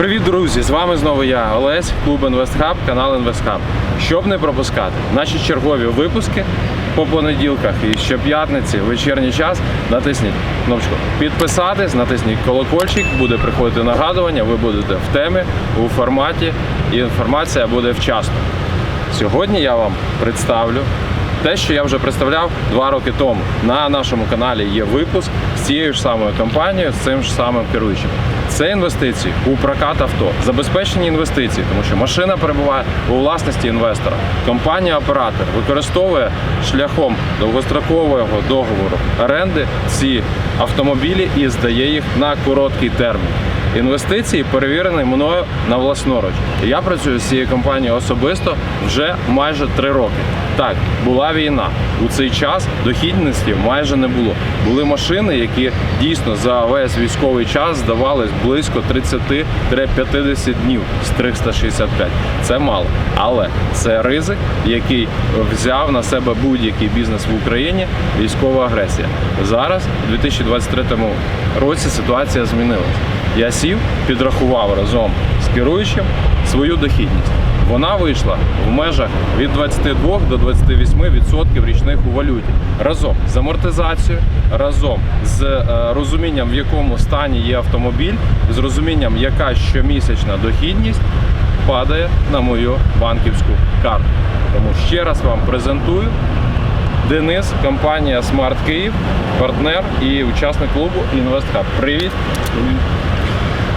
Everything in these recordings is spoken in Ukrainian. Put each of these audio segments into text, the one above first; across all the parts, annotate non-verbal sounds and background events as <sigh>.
Привіт, друзі! З вами знову я, Олесь, клуб InvestHub, канал InvestHub. Щоб не пропускати наші чергові випуски по понеділках і щоп'ятниці, вечірній час, натисніть кнопочку підписатись, натисніть колокольчик, буде приходити нагадування, ви будете в темі, у форматі, і інформація буде вчасно. Сьогодні я вам представлю те, що я вже представляв два роки тому. На нашому каналі є випуск з цією ж самою компанією, з цим ж самим керуючим. Це інвестиції у прокат авто, забезпечені інвестиції, тому що машина перебуває у власності інвестора. Компанія-оператор використовує шляхом довгострокового договору оренди ці автомобілі і здає їх на короткий термін. Інвестиції перевірені мною на власноруч. Я працюю з цією компанією особисто вже майже три роки. Так, була війна. У цей час дохідності майже не було. Були машини, які дійсно за весь військовий час здавались близько 30-50 днів з 365. Це мало. Але це ризик, який взяв на себе будь-який бізнес в Україні військова агресія. Зараз, у 2023 році, ситуація змінилася. Я сів, підрахував разом з керуючим свою дохідність. Вона вийшла в межах від 22 до 28% річних у валюті разом з амортизацією, разом з е, розумінням, в якому стані є автомобіль, з розумінням, яка щомісячна дохідність падає на мою банківську карту. Тому ще раз вам презентую Денис, компанія Smart Київ, партнер і учасник клубу InvestHub. Привіт!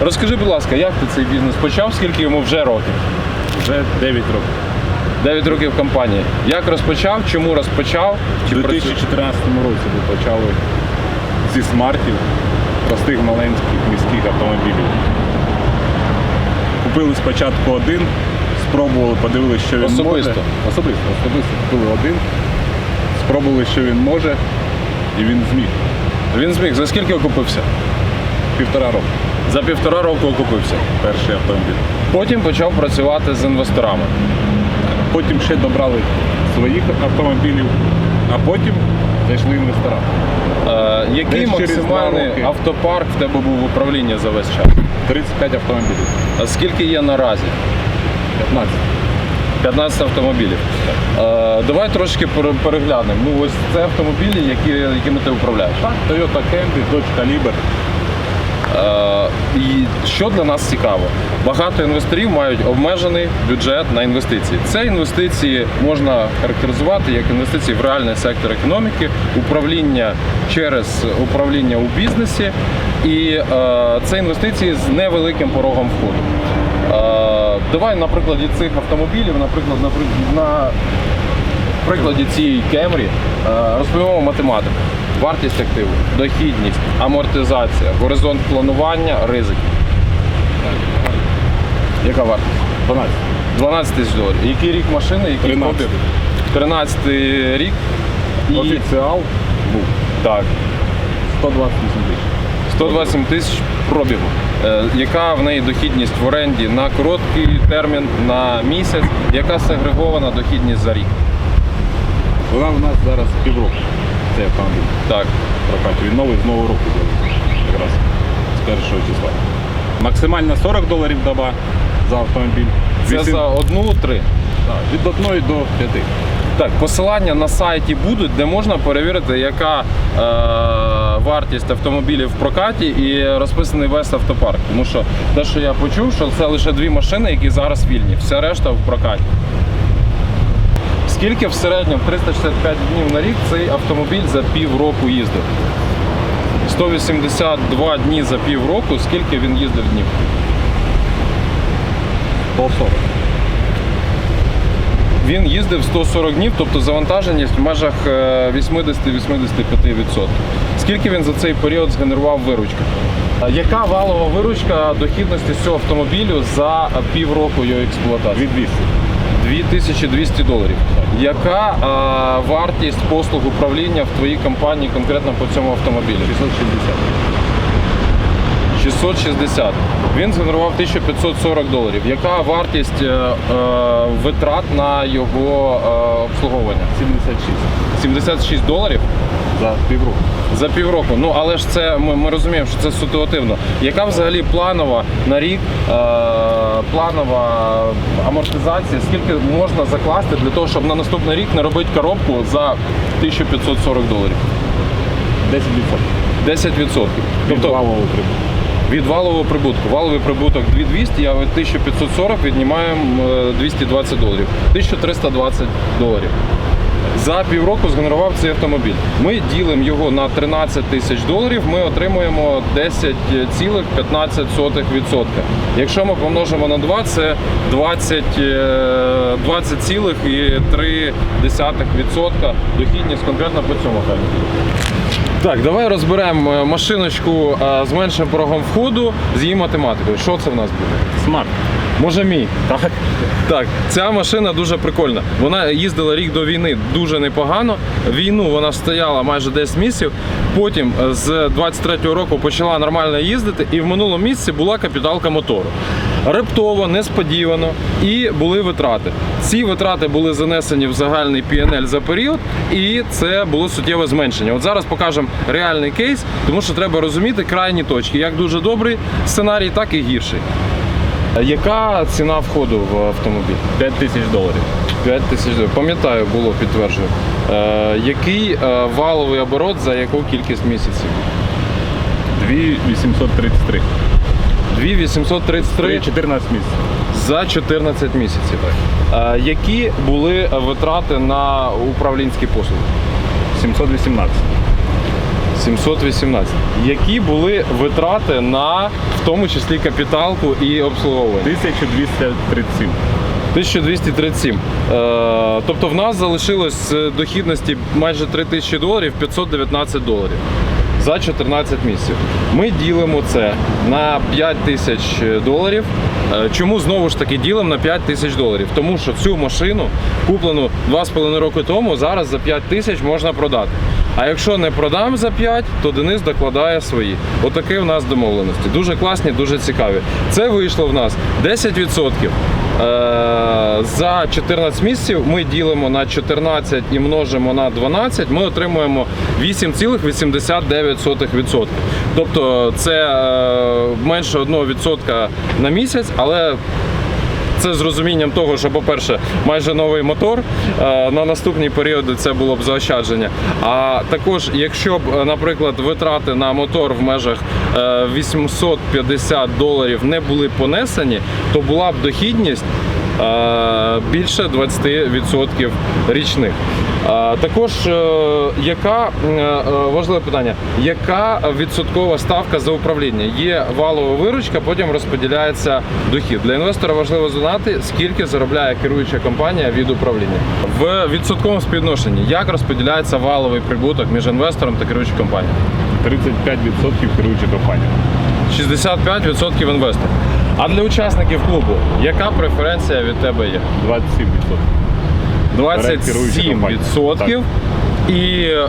Розкажи, будь ласка, як ти цей бізнес почав? Скільки йому вже років? Вже 9 років. 9 років компанії. Як розпочав? Чому розпочав? У 2014 році ми почали зі смартів, простих маленьких міських автомобілів. Купили спочатку один, спробували, подивилися, що він Особисто? може. Особисто. Особисто купили один, спробували, що він може, і він зміг. Він зміг. За скільки окупився? Півтора року. За півтора року окупився. Перший автомобіль. Потім почав працювати з інвесторами. Потім ще добрали своїх автомобілів, а потім зайшли інвестора. Е, який Десь через два максимальний роки. автопарк в тебе був в управлінні за весь час? 35 автомобілів. А скільки є наразі? 15. 15 автомобілів. Е, давай трошки пере- переглянемо. Ну ось це автомобілі, які, якими ти управляєш. Так, Toyota Camry, Dodge Caliber. Е, І що для нас цікаво, багато інвесторів мають обмежений бюджет на інвестиції. Це інвестиції можна характеризувати як інвестиції в реальний сектор економіки, управління через управління у бізнесі, і е, це інвестиції з невеликим порогом входу. Е, давай на прикладі цих автомобілів, наприклад, на, прикладі цієї е, розповімо математику. Вартість активу, дохідність, амортизація, горизонт планування, ризики. Яка вартість? 12. 12 тисяч доларів. Який рік машини? Який 13. пробіг? 13 рік. І... Офіціал був Так, 128 тисяч. 127 тисяч пробігу. Е, яка в неї дохідність в оренді на короткий термін, на місяць, яка сегрегована дохідність за рік? Вона в нас зараз півроку. Цей автомобіль. Так. Прокат. Він новий з нового року. Якраз з першого числа. Максимально 40 доларів доба за автомобіль. Це Вісім- за одну-три. Так, від 1 до 5. Так, посилання на сайті будуть, де можна перевірити, яка е, вартість автомобілів в прокаті і розписаний весь автопарк. Тому що те, що я почув, що це лише дві машини, які зараз вільні, все решта в прокаті. Скільки в середньому 365 днів на рік цей автомобіль за півроку їздив? 182 дні за півроку, скільки він їздив днів? 140. Він їздив 140 днів, тобто завантаженість в межах е, 80-85%. Скільки він за цей період згенерував виручки? Яка валова виручка дохідності з цього автомобілю за півроку його експлуатації? 2200. 2200 доларів. Яка е, вартість послуг управління в твоїй компанії конкретно по цьому автомобілю? 660. 660. Він згенерував 1540 доларів. Яка вартість е, е, витрат на його е, обслуговування? 76 76 доларів за півроку. За півроку. Ну але ж це ми, ми розуміємо, що це ситуативно. Яка взагалі планова на рік е, планова амортизація? Скільки можна закласти для того, щоб на наступний рік не робити коробку за 1540 доларів? 10%. 10%. Тобто валового прибутку. від валового прибутку. Валовий прибуток 2200, а від 1540 віднімаємо е, 220 доларів. 1320 доларів. За півроку згенерував цей автомобіль. Ми ділимо його на 13 тисяч доларів, ми отримуємо 10,15%. Якщо ми помножимо на 2, це 20, е, 20,3% дохідність конкретно по цьому автомобілю. Так, давай розберемо е, машиночку з меншим порогом входу з її математикою. Що це в нас буде? Смарт. Може мій. Так. Так, ця машина дуже прикольна. Вона їздила рік до війни дуже непогано. Війну вона стояла майже 10 місяців. Потім е, з 23-го року почала нормально їздити, і в минулому місяці була капіталка мотору. Рептово, несподівано, і були витрати. Ці витрати були занесені в загальний PNL за період, і це було суттєве зменшення. От зараз покажемо реальний кейс, тому що треба розуміти крайні точки, як дуже добрий сценарій, так і гірший. Яка ціна входу в автомобіль? 5 тисяч доларів. 5 тисяч доларів. Пам'ятаю, було підтверджую. Е, який е, валовий оборот за яку кількість місяців? 2833. 2833 14 місяців. за 14 місяців. Е, які були витрати на управлінські послуги? 718. 718. Які були витрати на в тому числі капіталку і обслуговування? 1237. 1237. Е, тобто в нас залишилось з дохідності майже 3000 доларів 519 доларів за 14 місяців. Ми ділимо це на 5 тисяч доларів. Е, Чому знову ж таки ділимо на 5 тисяч доларів? Тому що цю машину, куплену 2,5 роки тому, зараз за 5 тисяч можна продати. А якщо не продам за 5, то Денис докладає свої. Отакі в нас домовленості. Дуже класні, дуже цікаві. Це вийшло в нас 10%. Е, За 14 місяців ми ділимо на 14 і множимо на 12, ми отримуємо 8,89%. Тобто це е, менше 1% на місяць, але це з розумінням того, що, по-перше, майже новий мотор. е, На наступні періоди це було б заощадження. А також, якщо б, е, наприклад, витрати на мотор в межах е, 850 доларів не були понесені, то була б дохідність е, більше 20% річних. Також е, яка е, важливе питання, яка відсоткова ставка за управління? Є валова виручка, потім розподіляється дохід. Для інвестора важливо знати, скільки заробляє керуюча компанія від управління. В відсотковому співвідношенні як розподіляється валовий прибуток між інвестором та керуючою компанією? 35% керуюча компанія. 65% інвестор. А для учасників клубу яка преференція від тебе є? 27%. Бере керуюча 27% і е,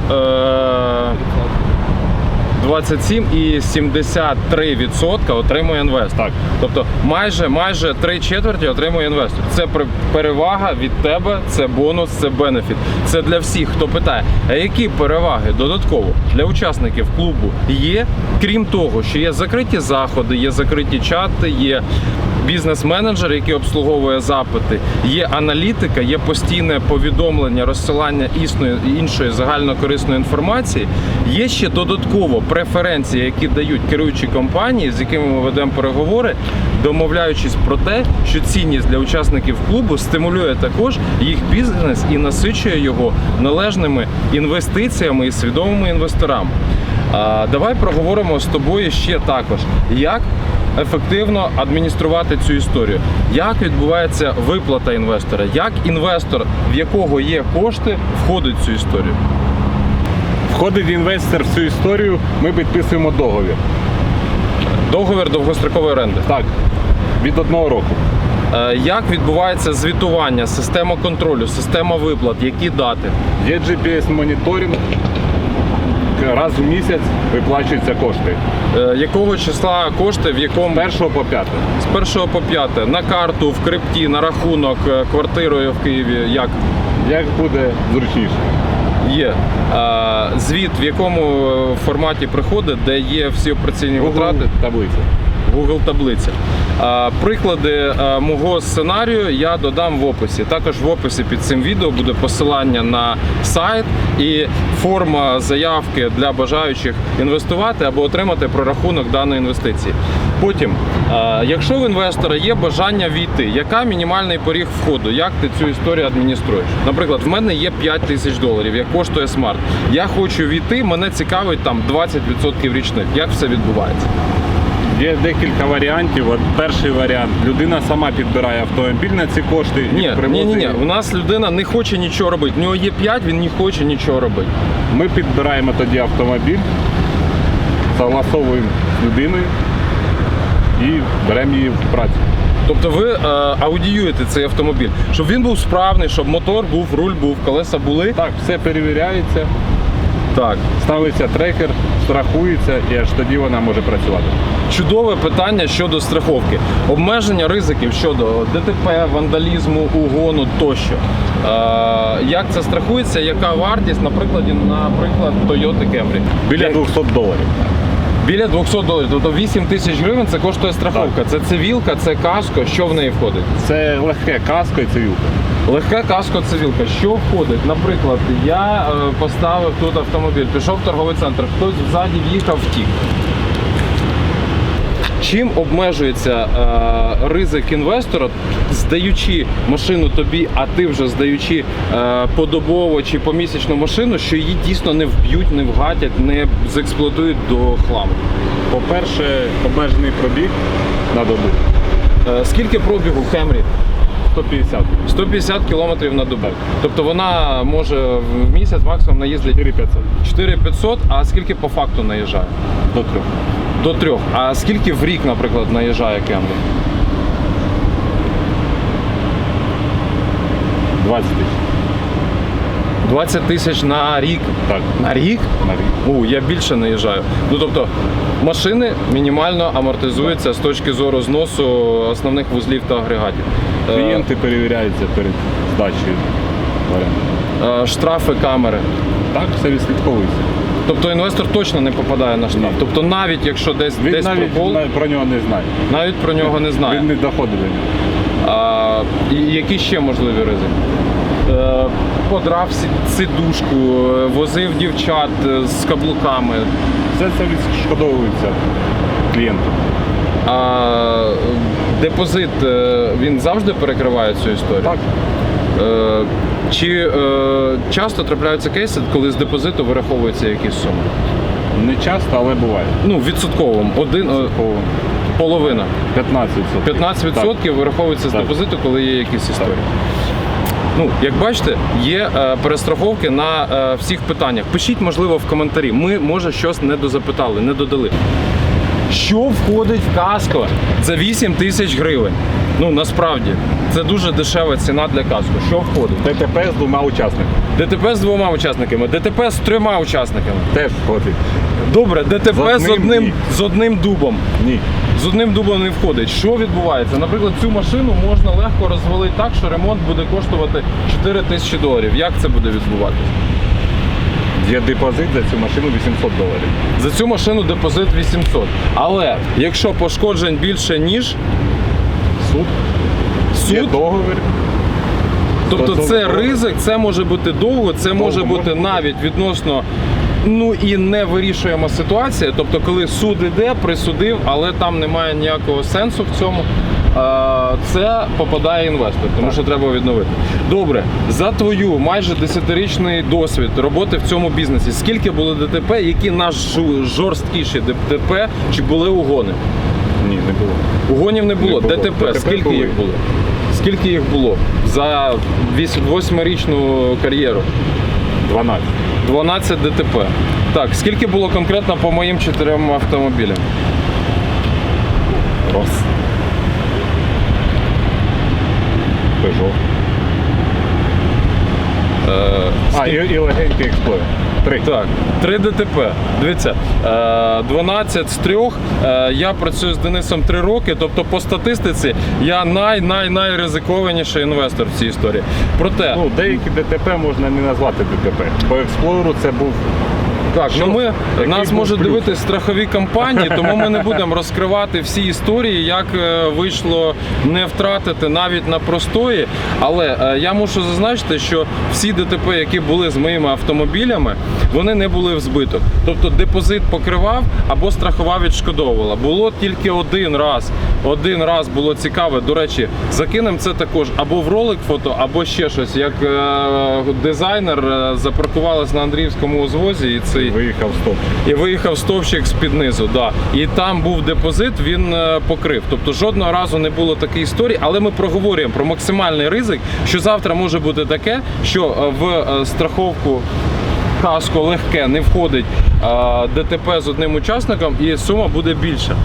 27 і 73% отримує інвестор. Тобто майже майже три четверті отримує інвестор. Це перевага від тебе, це бонус, це бенефіт. Це для всіх, хто питає, а які переваги додатково для учасників клубу є, крім того, що є закриті заходи, є закриті чати, є бізнес-менеджер, який обслуговує запити, є аналітика, є постійне повідомлення, розсилання існої іншої загальнокорисної інформації. Є ще додатково преференції, які дають керуючі компанії, з якими ми ведемо переговори, домовляючись про те, що цінність для учасників клубу стимулює також їх бізнес і насичує його належними інвестиціями і свідомими інвесторами. Давай проговоримо з тобою ще також, як ефективно адмініструвати цю історію, як відбувається виплата інвестора, як інвестор, в якого є кошти, входить в цю історію. Входить інвестор в цю історію, ми підписуємо договір. Договір довгострокової оренди. Так, від одного року. Е, Як відбувається звітування, система контролю, система виплат, які дати? Є GPS-моніторинг. Раз в місяць виплачуються кошти. Е, Якого числа кошти, в якому Першого по п'яте. з 1 по 5 на карту, в крипті, на рахунок е, квартирою в Києві, як Як буде зручніше? Є. а Звіт, в якому е, форматі приходить, де є всі операційні витрати. таблиця. Google таблиця. Приклади мого сценарію я додам в описі. Також в описі під цим відео буде посилання на сайт і форма заявки для бажаючих інвестувати або отримати прорахунок даної інвестиції. Потім, якщо в інвестора є бажання війти, яка мінімальний поріг входу? Як ти цю історію адмініструєш? Наприклад, в мене є 5 тисяч доларів, як коштує смарт. Я хочу війти, мене цікавить там 20% річних. Як все відбувається? Є декілька варіантів. От перший варіант. Людина сама підбирає автомобіль на ці кошти і Ні, ні, привозить. ні, ні. У нас людина не хоче нічого робити. У нього є 5, він не хоче нічого робити. Ми підбираємо тоді автомобіль, согласовуємо з людиною і беремо її в працю. Тобто ви е, аудіюєте цей автомобіль, щоб він був справний, щоб мотор був, руль був, колеса були. Так, все перевіряється, Так. ставиться трекер, страхується і аж тоді вона може працювати. Чудове питання щодо страховки. Обмеження ризиків щодо ДТП, вандалізму, угону тощо. Е, як це страхується? Яка вартість, наприклад, наприклад, Toyota Camry? Біля Я- 200 доларів. Біля 200 доларів. Тобто 8 тисяч гривень це коштує страховка. Це цивілка, це каско. Що в неї входить? Це легке каско і цивілка. Легка каско цивілка. Що входить? Наприклад, я е, поставив тут автомобіль, пішов в торговий центр, хтось ззаді в'їхав, втік. Чим обмежується е, ризик інвестора, здаючи машину тобі, а ти вже здаючи е, подобово чи помісячну машину, що її дійсно не вб'ють, не вгатять, не зексплуатують до хламу. По-перше, обмежений пробіг на добу. Е, скільки пробігу в Хемрі? 150. 150 км на добу. Тобто вона може в місяць максимум наїздити 4500 4500, а скільки по факту наїжджає? до 3. До трьох. А скільки в рік, наприклад, наїжджає Кемрі? 20 тисяч. 20 тисяч на рік. Так, На рік? на рік. У, я більше наїжджаю. Ну тобто машини мінімально амортизуються з точки зору зносу основних вузлів та агрегатів. Е, Клієнти перевіряються перед здачею варіанту. е, штрафи камери. Так, все відслідковується. Тобто інвестор точно не попадає на штраф. Ні. Тобто навіть якщо десь Він десь навіть прокол, на- про нього не знає. навіть про нього не знає. Він не доходить до нього. А, і які ще можливі ризики? Е, подрав сі- сидушку, е, возив дівчат е, з каблуками. Все це відшкодовується клієнту. А е, депозит е, він завжди перекриває цю історію? Так. Е, чи е, часто трапляються кейси, коли з депозиту вираховується якісь суми? Не часто, але буває. Ну, відсотковим. Один, е, По половина. 15%. 15% вираховується з Так. депозиту, коли є якісь історії. Ну, як бачите, є е, перестраховки на е, всіх питаннях. Пишіть, можливо, в коментарі. Ми, може, щось не дозапитали, не додали. Що входить в каско за 8 тисяч гривень? Ну насправді це дуже дешева ціна для каско. Що входить? ТТП з двома учасниками. ДТП з двома учасниками, ДТП з трьома учасниками. Теж входить. Добре, ДТП З з одним одним, з одним дубом. Ні. З одним дубом не входить. Що відбувається? Наприклад, цю машину можна легко розвалити так, що ремонт буде коштувати 4 тисячі доларів. Як це буде відбуватися? Є депозит за цю машину 800 доларів. За цю машину депозит 800. Але якщо пошкоджень більше ніж Суд. Є суд, договір. тобто це ризик, це може бути довго, це може бути навіть відносно. Ну і невирішуєма ситуація. Тобто, коли суд іде, присудив, але там немає ніякого сенсу в цьому. Це попадає інвестор, тому що треба відновити. Добре, за твою майже 10-річний досвід роботи в цьому бізнесі. Скільки було ДТП, які наш жорсткіші ДТП, чи були угони? Було. Угонів не було. Не було. ДТП, ДТП скільки були. їх було? Скільки їх було за восьмирічну кар'єру? 12. 12 ДТП. Так, скільки було конкретно по моїм чотирьом автомобілям? Раз. Peugeot. Е, А, і, і легенький експлойер. Три. Так, 3 ДТП. Дивіться, е, 12 з 3. Е, Я працюю з Денисом 3 роки. Тобто, по статистиці, я най-най-най ризикованіший інвестор в цій історії. Проте, Ну, деякі ДТП можна не назвати ДТП. По експлойеру це був так, ну ми нас можуть дивитися страхові компанії, тому ми не будемо <laughs> розкривати всі історії, як е, вийшло не втратити навіть на простої. Але е, я мушу зазначити, що всі ДТП, які були з моїми автомобілями, вони не були в збиток. Тобто депозит покривав або страхова відшкодовувала. Було тільки один раз. Один раз було цікаве. До речі, закинемо це також або в ролик фото, або ще щось. Як е, дизайнер запаркувалась на Андріївському узвозі, і виїхав стовпчик. і виїхав стовпчик з-під низу. Да. І там був депозит, він е, покрив. Тобто жодного разу не було такої історії, але ми проговорюємо про максимальний ризик, що завтра може бути таке, що е, в е, страховку. Каско легке не входить ДТП з одним учасником, і сума буде більша.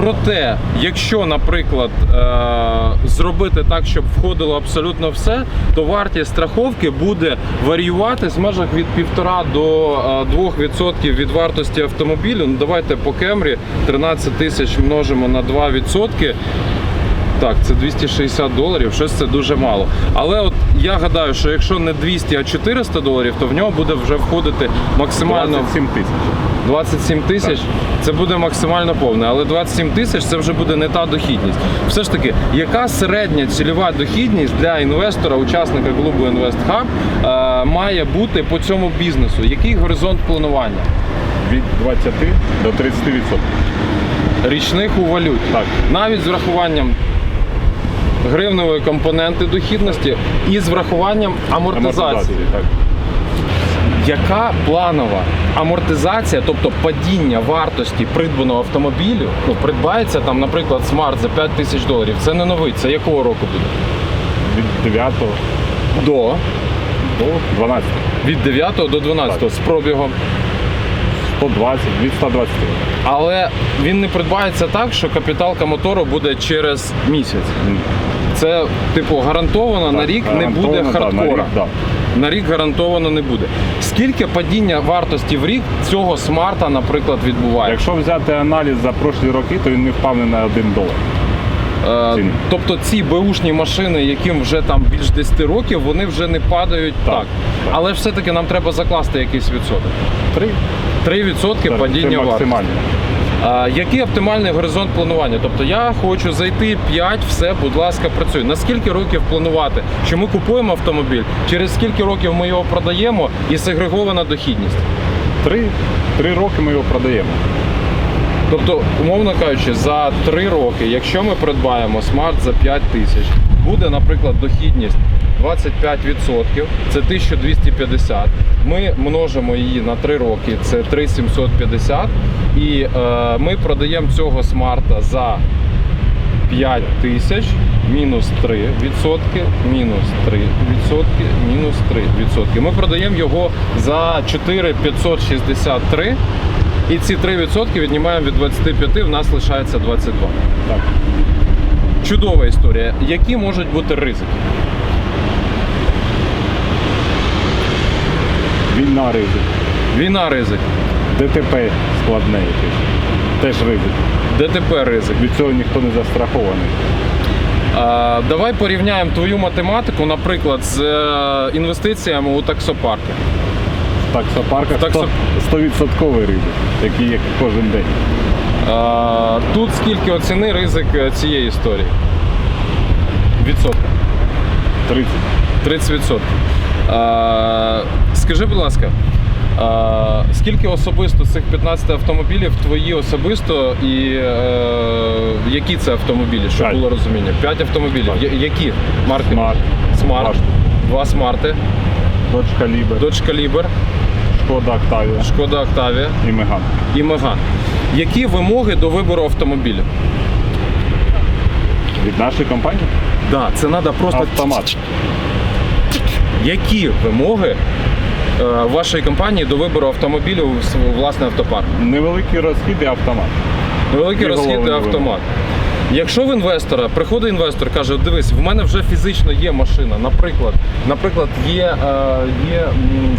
Проте, якщо, наприклад, е, зробити так, щоб входило абсолютно все, то вартість страховки буде варіювати з межах від 1,5 до е, 2% від вартості автомобілю. Ну давайте по Кемрі 13 тисяч множимо на 2%. Так, це 260 доларів, щось це дуже мало. Але от я гадаю, що якщо не 200, а 400 доларів, то в нього буде вже входити максимально 27 тисяч. 27 тисяч це буде максимально повне, але 27 тисяч це вже буде не та дохідність. Все ж таки, яка середня цільова дохідність для інвестора, учасника клубу InvestHub е, має бути по цьому бізнесу? Який горизонт планування? Від 20 до 30 відсотків. Річних у валюті. Так. Навіть з врахуванням гривневої компоненти дохідності і з врахуванням амортизації. так. Яка планова амортизація, тобто падіння вартості придбаного автомобілю, ну придбається там, наприклад, смарт за 5 тисяч доларів. Це не новий, це якого року буде? Від 9 До до 12. від 9 до 12 Так. з пробігом. 120, від 120. Але він не придбається так, що капіталка мотору буде через місяць. Це, типу, гарантовано на Так, рік не буде гарантовано, да, на хардкора. рік, да. На рік гарантовано не буде. Скільки падіння вартості в рік цього смарта, наприклад, відбувається? Якщо взяти аналіз за прошлі роки, то він не впав на 1 долар. Е, Тобто ці беушні машини, яким вже там більш 10 років, вони вже не падають так. Так, так. Але все-таки нам треба закласти якийсь відсоток. 3 3% падіння це вартості. максимально. Який оптимальний горизонт планування? Тобто я хочу зайти 5, все, будь ласка, працюй. На скільки років планувати? Що ми купуємо автомобіль? Через скільки років ми його продаємо і сегрегована дохідність? 3, 3 роки ми його продаємо. Тобто, умовно кажучи, за 3 роки, якщо ми придбаємо смарт за 5 тисяч, буде, наприклад, дохідність 25%, це 1250. Ми множимо її на 3 роки, це 3750. І е, ми продаємо цього смарта за 5 тисяч, мінус 3 відсотки, мінус 3 відсотки, мінус 3 відсотки. Ми продаємо його за 4563. І ці 3% віднімаємо від 25, в нас лишається 22. Так. Чудова історія. Які можуть бути ризики? Війна ризик. Війна ризик, ДТП складне якесь. Теж ризик. ДТП ризик. Від цього ніхто не застрахований. А, давай порівняємо твою математику, наприклад, з е, інвестиціями у таксопарки. В таксопарках Таксо- 100%, 100% ризик, який є кожен день. А, тут скільки оціни ризик е, цієї історії? Відсотка. 30. 30%. А, скажи, будь ласка, а, скільки особисто цих 15 автомобілів твої особисто і е, які це автомобілі, щоб П'ять. було розуміння? 5 автомобілів. Так. Я- які марки? Смарт. Смарт. Два смарти, Dodge Caliber, Dodge Caliber, Шкода Octavia Шкода Octavia і Megane. і Megane. Які вимоги до вибору автомобіля? Від нашої компанії Да, це треба просто автомат. Які вимоги вашої компанії до вибору автомобілю в власний автопарк? Невеликі розхід і автомат. Невеликий І розхід автомат. Якщо в інвестора приходить інвестор, каже, дивись, в мене вже фізично є машина. Наприклад, наприклад, є, е, є м,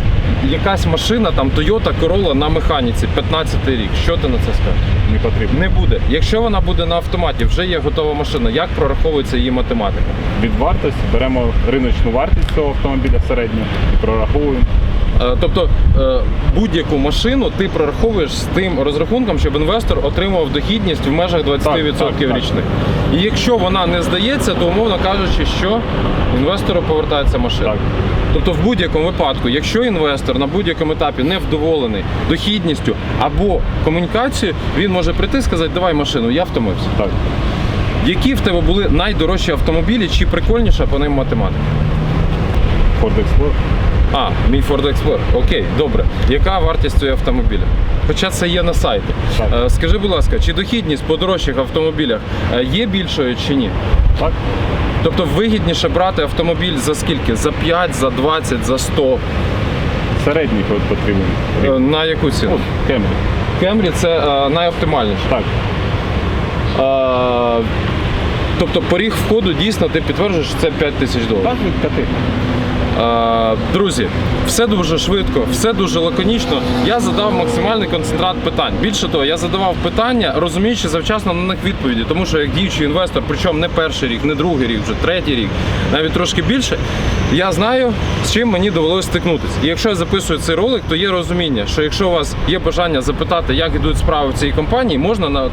якась машина, там Toyota Corolla на механіці, 15 рік. Що ти на це скажеш? Не потрібно. Не буде. Якщо вона буде на автоматі, вже є готова машина. Як прораховується її математика? Від вартості беремо риночну вартість цього автомобіля середню і прораховуємо. Е, Тобто е, будь-яку машину ти прораховуєш з тим розрахунком, щоб інвестор отримав дохідність в межах 20% Так, так, так. річних. І якщо вона не здається, то умовно кажучи, що інвестору повертається машина. Так. Тобто, в будь-якому випадку, якщо інвестор на будь-якому етапі не вдоволений дохідністю або комунікацією, він може прийти і сказати, давай машину, я втомився. Так. Які в тебе були найдорожчі автомобілі, чи прикольніша по ним математика? Ford Explorer. А, мій Ford Explorer. Окей, добре. Яка вартість цього автомобіля? Хоча це є на сайті. Так. Е, скажи, будь ласка, чи дохідність по дорожчих автомобілях е, є більшою чи ні? Так. Тобто вигідніше брати автомобіль за скільки? За 5, за 20, за 100? Середній потрібен. Е, на яку ціну? О, Кемрі. Кемрі це а, найоптимальніше. Так. А, тобто поріг входу дійсно ти підтверджуєш, що це 5 тисяч доларів. Так, від 5. Друзі, все дуже швидко, все дуже лаконічно. Я задав максимальний концентрат питань. Більше того, я задавав питання, розуміючи завчасно на них відповіді, тому що як діючий інвестор, причому не перший рік, не другий рік, вже третій рік, навіть трошки більше. Я знаю, з чим мені довелося стикнутися. І якщо я записую цей ролик, то є розуміння, що якщо у вас є бажання запитати, як ідуть справи в цій компанії, можна на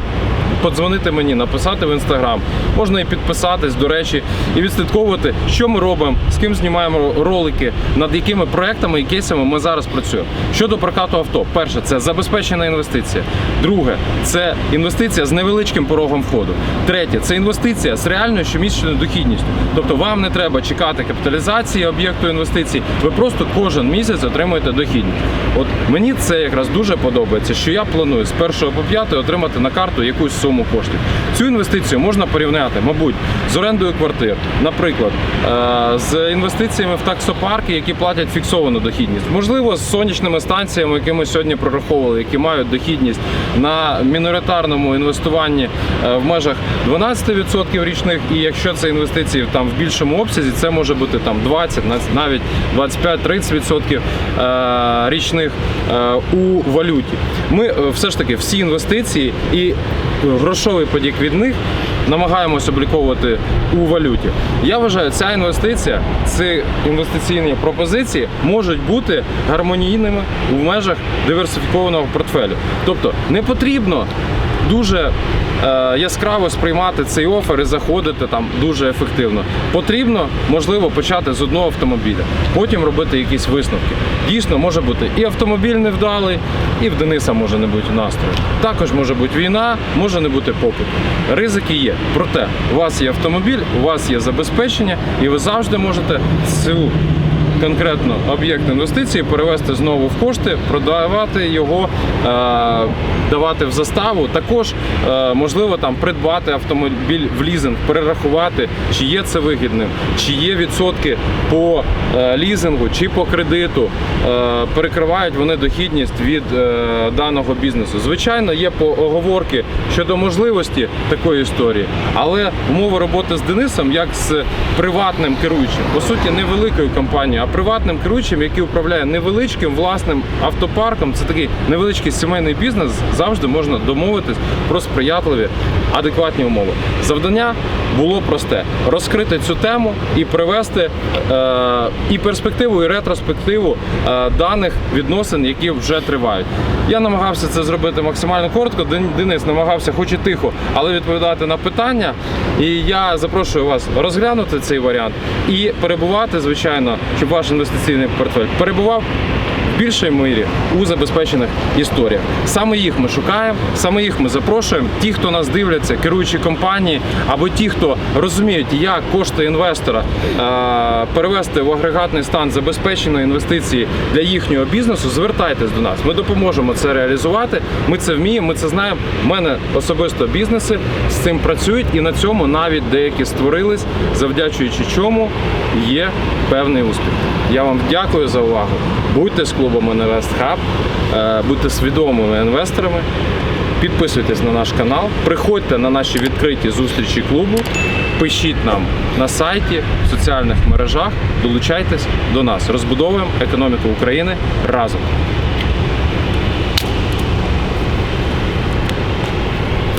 подзвонити мені, написати в інстаграм. Можна і підписатись, до речі, і відслідковувати, що ми робимо, з ким знімаємо ролики, над якими проектами і кейсами ми зараз працюємо. Щодо прокату авто, перше, це забезпечена інвестиція. Друге, це інвестиція з невеличким порогом входу. Третє, це інвестиція з реальною щомісячною дохідністю. Тобто вам не треба чекати капіталізації об'єкту інвестицій. Ви просто кожен місяць отримуєте дохідність. От мені це якраз дуже подобається, що я планую з 1 по 5 отримати на карту якусь суму коштів. Цю інвестицію можна порівняти, мабуть, з орендою квартир, наприклад, е, з інвестиціями в таксопарки, які платять фіксовану дохідність. Можливо, з сонячними станціями, які ми сьогодні прораховували, які мають дохідність на міноритарному інвестуванні е, в межах 12% річних. І якщо це інвестиції там в більшому обсязі, це може бути там 20, навіть 25-30% е, річних у валюті. Ми все ж таки всі інвестиції і грошовий потік від них намагаємось обліковувати у валюті. Я вважаю, ця інвестиція, ці інвестиційні пропозиції можуть бути гармонійними в межах диверсифікованого портфелю. Тобто не потрібно дуже е, яскраво сприймати цей офер і заходити там дуже ефективно. Потрібно, можливо, почати з одного автомобіля, потім робити якісь висновки. Дійсно, може бути і автомобіль невдалий, і в Дениса може не бути настрою. Також може бути війна, може не бути попиту. Ризики є. Проте у вас є автомобіль, у вас є забезпечення, і ви завжди можете цю конкретно об'єкт інвестиції перевести знову в кошти, продавати його, е, давати в заставу. Також е, можливо там придбати автомобіль в лізинг, перерахувати, чи є це вигідним, чи є відсотки по е, лізингу, чи по кредиту. Перекривають вони дохідність від даного бізнесу. Звичайно, є оговорки щодо можливості такої історії, але умови роботи з Денисом як з приватним керуючим, по суті, невеликою компанією, а приватним керуючим, який управляє невеличким власним автопарком. Це такий невеличкий сімейний бізнес. Завжди можна домовитись про сприятливі, адекватні умови. Завдання було просте: розкрити цю тему і привести е, і перспективу, і ретроспективу е, даних відносин, які вже тривають. Я намагався це зробити максимально коротко. Денис намагався, хоч і тихо, але відповідати на питання. І я запрошую вас розглянути цей варіант і перебувати, звичайно, щоб ваш інвестиційний портфель. Перебував більшій мірі у забезпечених історіях. Саме їх ми шукаємо, саме їх ми запрошуємо. Ті, хто нас дивляться, керуючі компанії, або ті, хто розуміють, як кошти інвестора е, перевести в агрегатний стан забезпеченої інвестиції для їхнього бізнесу, звертайтесь до нас. Ми допоможемо це реалізувати. Ми це вміємо, ми це знаємо. У мене особисто бізнеси з цим працюють, і на цьому навіть деякі створились, завдячуючи чому є певний успіх. Я вам дякую за увагу. Будьте з клубом Invest Hub, е, будьте свідомими інвесторами. Підписуйтесь на наш канал, приходьте на наші відкриті зустрічі клубу, пишіть нам на сайті, в соціальних мережах, долучайтесь до нас. Розбудовуємо економіку України разом.